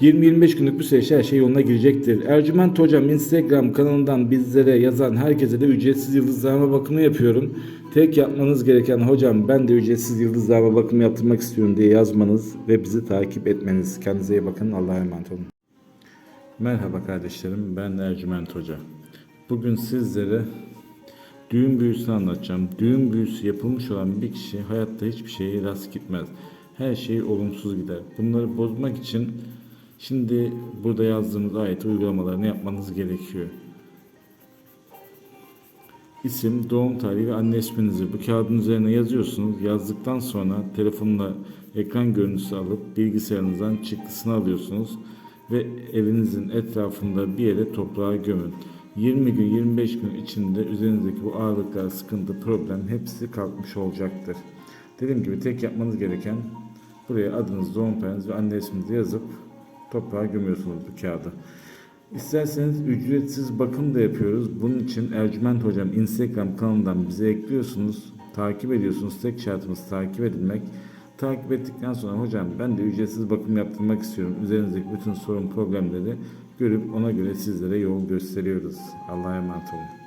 20-25 günlük bir süreçte her şey yoluna girecektir. Ercüment Hocam Instagram kanalından bizlere yazan herkese de ücretsiz yıldızlama bakımı yapıyorum. Tek yapmanız gereken hocam ben de ücretsiz yıldızlama bakımı yaptırmak istiyorum diye yazmanız ve bizi takip etmeniz. Kendinize iyi bakın. Allah'a emanet olun. Merhaba kardeşlerim. Ben Ercüment Hoca. Bugün sizlere düğün büyüsünü anlatacağım. Düğün büyüsü yapılmış olan bir kişi hayatta hiçbir şeye rast gitmez. Her şey olumsuz gider. Bunları bozmak için şimdi burada yazdığımız ayet uygulamalarını yapmanız gerekiyor. İsim, doğum tarihi ve anne isminizi bu kağıdın üzerine yazıyorsunuz. Yazdıktan sonra telefonla ekran görüntüsü alıp bilgisayarınızdan çıktısını alıyorsunuz ve evinizin etrafında bir yere toprağa gömün. 20 gün 25 gün içinde üzerinizdeki bu ağırlıklar, sıkıntı, problem hepsi kalkmış olacaktır. Dediğim gibi tek yapmanız gereken buraya adınız, doğum tarihiniz ve anne isminizi yazıp toprağa gömüyorsunuz bu kağıdı. İsterseniz ücretsiz bakım da yapıyoruz. Bunun için Ercüment Hocam Instagram kanalından bize ekliyorsunuz. Takip ediyorsunuz. Tek şartımız takip edilmek. Takip ettikten sonra hocam ben de ücretsiz bakım yaptırmak istiyorum. Üzerinizdeki bütün sorun problemleri görüp ona göre sizlere yol gösteriyoruz. Allah'a emanet olun.